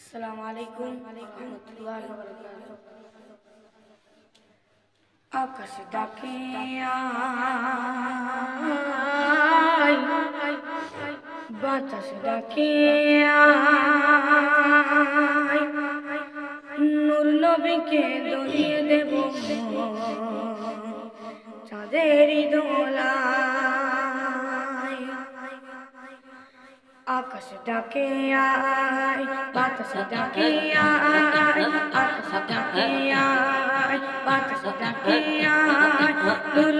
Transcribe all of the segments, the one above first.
আসসালামু আলাইকুম রহমতুল্লাহ আকাশ ডাকে বাতাস ডাকে নূর নবীকে দলিয়ে দেব আকাশ ডাকে আয় বাতাস ডাকে আয় আকাশ ডাকে আয় বাতাস ডাকে আয়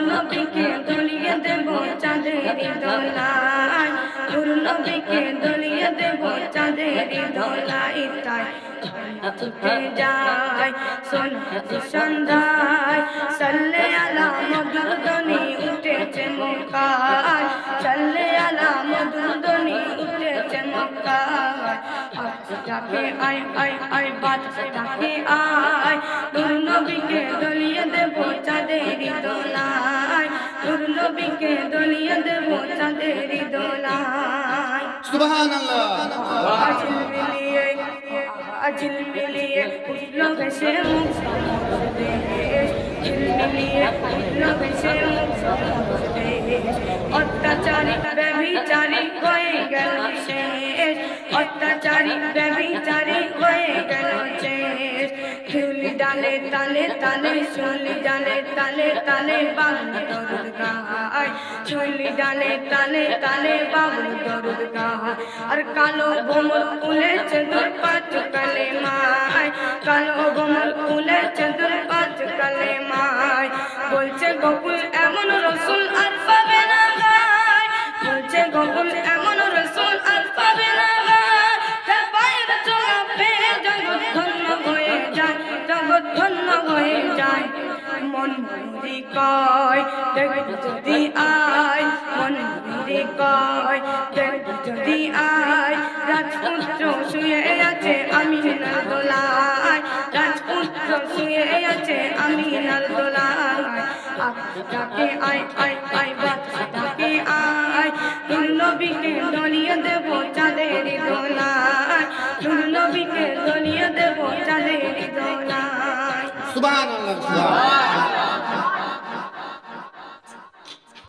নবীকে দলিয়ে দেব চাঁদেরই দোলায় নবীকে দলিয়ে দেব চাঁদেরই দোলায় তাই যায় সোনালি সন্ধ্যায় সাল্লে আলা মক্কায় ডাকে আয় আয় আয় বাতাস ডাকে আয় নূর নবীকে দলিয়ে দেব চাঁদেরি দোলায় নূর নবীকে দলিয়ে দেব চাঁদেরি দোলায় সুবহান আল্লাহ আজিল মিলিয়ে আজিল মিলিয়ে উঠল ভেসে মুখ অত্যাচারী ব্যভিচারী হয়ে গেল শেষ অত্যাচারী ব্যভিচারী হয়ে গেল শেষ। শিউলি ডালে তালে তালে শিউলি ডালে তালে তালে বাবুল দরুদ গায়। শিউলি ডালে তালে তালে বাবুল দরুদ গায়। আর কালো ভোমর উলেছে দূর পাঁচ কালে মায়। কালো ভোমর উলেছে দূর মনমুরি কয়, দেখ যদি আয়, মনমুরি কয়, দেখ যদি আয়। রাজপুত্র শুয়ে আছে আমি না দোলায়, রাজপুত্র শুয়ে আছে আমি না দোলায়। ডাকে আয় আয় আয় বাচ্চা ডাকে আয়। নবীকে দলিয়ে দেব চাঁদের দোলায়। নবীকে দলিয়ে দেব চাঁদের দোলায়। সুবহানাল্লাহ সুবহানাল্লাহ।